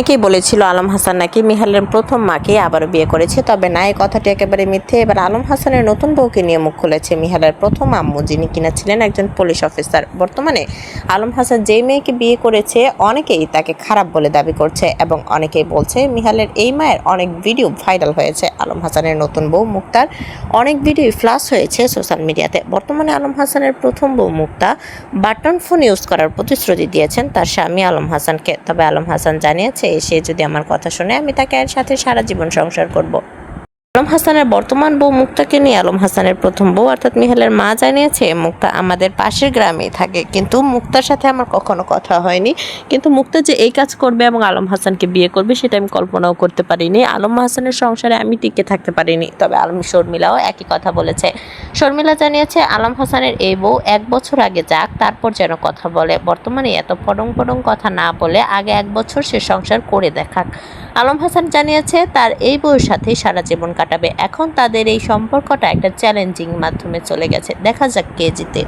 অনেকেই বলেছিল আলম হাসান নাকি মিহালের প্রথম মাকে আবারও বিয়ে করেছে, তবে না, এই কথাটি একেবারে মিথ্যে। এবার আলম হাসানের নতুন বউকে নিয়ে মুখ খুলেছে মিহালের প্রথম আম্মু, যিনি কিনা ছিলেন একজন পুলিশ অফিসার। বর্তমানে আলম হাসান যেই মেয়েকে বিয়ে করেছে, অনেকেই তাকে খারাপ বলে দাবি করছে এবং অনেকেই বলছে মিহালের এই মায়ের অনেক ভিডিও ভাইরাল হয়েছে। আলম হাসানের নতুন বউ মুক্তার অনেক ভিডিও ফ্লাশ হয়েছে সোশ্যাল মিডিয়াতে। বর্তমানে আলম হাসানের প্রথম বউ মুক্তা বাটন ফোন ইউজ করার প্রতিশ্রুতি দিয়েছেন তার স্বামী আলম হাসানকে। তবে আলম হাসান জানিয়েছে সে যদি আমার কথা শুনে আমি তাকে এর সাথে সারা জীবন সংসার করব। আলম হাসানের বর্তমান বউ মুক্তাকে নিয়ে আলম হাসানের প্রথম বউ, অর্থাৎ মিহালের মা জানিয়েছে, মুক্তা আমাদের পাশের গ্রামেই থাকে। কিন্তু মুক্তার সাথে আমার কখনো কথা হয়নি। কিন্তু মুক্তা যে এই কাজ করবে এবং আলম হাসানকে বিয়ে করবে, সেটা আমি কল্পনাও করতে পারিনি। আলম হাসানের সংসারে আমি টিকে থাকতে পারিনি। তবে আলম শর্মিলাও একই কথা বলেছে। শর্মিলা জানিয়েছে, আলম হাসানের এই বউ এক বছর আগে যাক, তারপর যেন কথা বলে। বর্তমানে এত পডং পডং কথা না বলে আগে এক বছর সে সংসার করে দেখাক। আলম হাসান জানিয়েছে, তার এই বউয়ের সাথেই সারা জীবন কাটাবে। এখন তাদের এই সম্পর্কটা একটা চ্যালেঞ্জিং মাধ্যমে চলে গেছে। দেখা যাক কে জিতে।